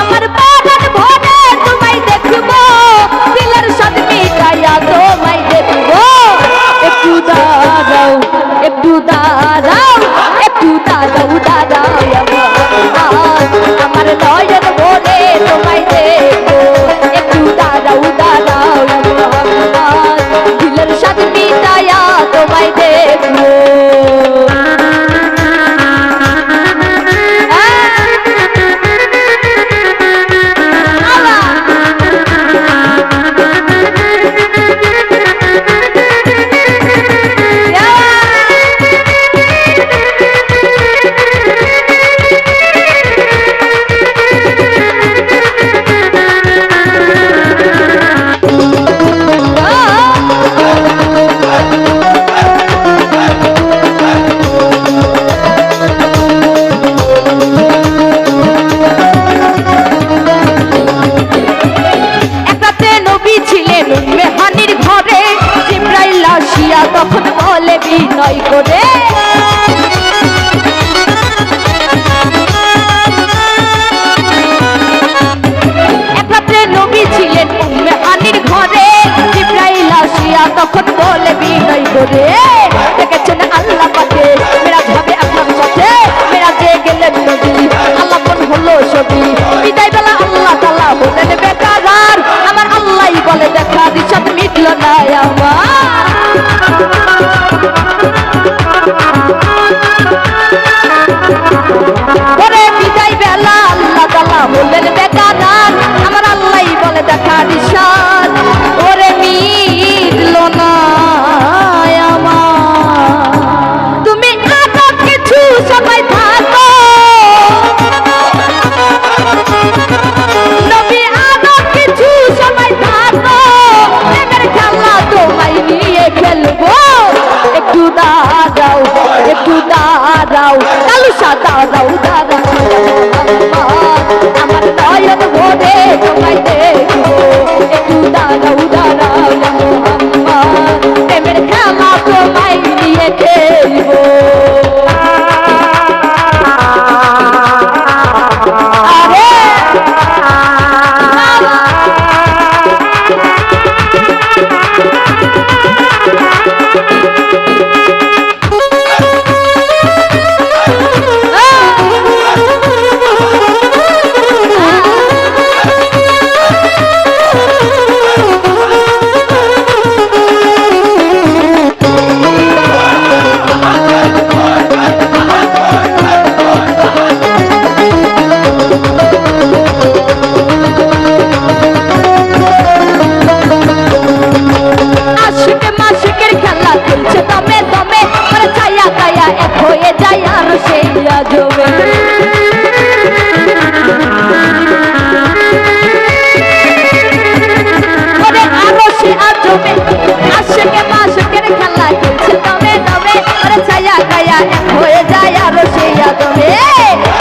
আমার করে সাদা দাও দাদা আমার নয়ন ভরে তোমায় দেখব। একটু দাঁড়াও দাঁড়াও প্রেমের খেলা তোমায় নিয়ে খেলব।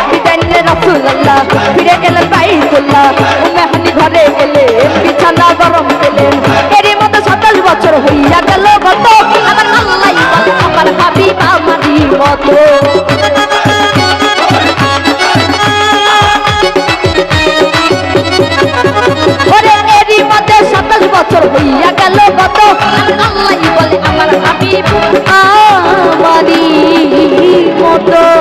বিদায় নিলে রসুল্লাহ ফিরে গেলেন তাই বললাম মেহানি ঘরে গেলে বিছানা গরম পেলেন এরই মতো সাতাশ বছর হইয়া গেল কত আমার আল্লাহ আমার ভাবি আমারই মতো বছর হইয়া গেল কত আল্লাহ বলে আমার হাবিব আমারি মতো।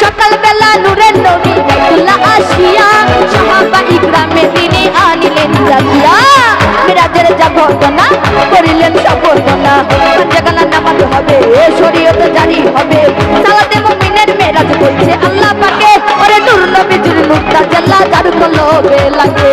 সকালবেলা নূরের নবী বাইতুল্লাহ আসিয়া সাহাবা ইকরামে তিনি আনিলেন জাকিয়া মিরাজের যা ঘটনা করিলেন সবর্ণনা জাগানা নামাজ হবে, শরীয়ত জারি হবে। সালাতে মুমিনের মেরাজ করছে আল্লাহ পাকে। ওরে নূর নবী জুল মুক্তা জাল্লা লাগে।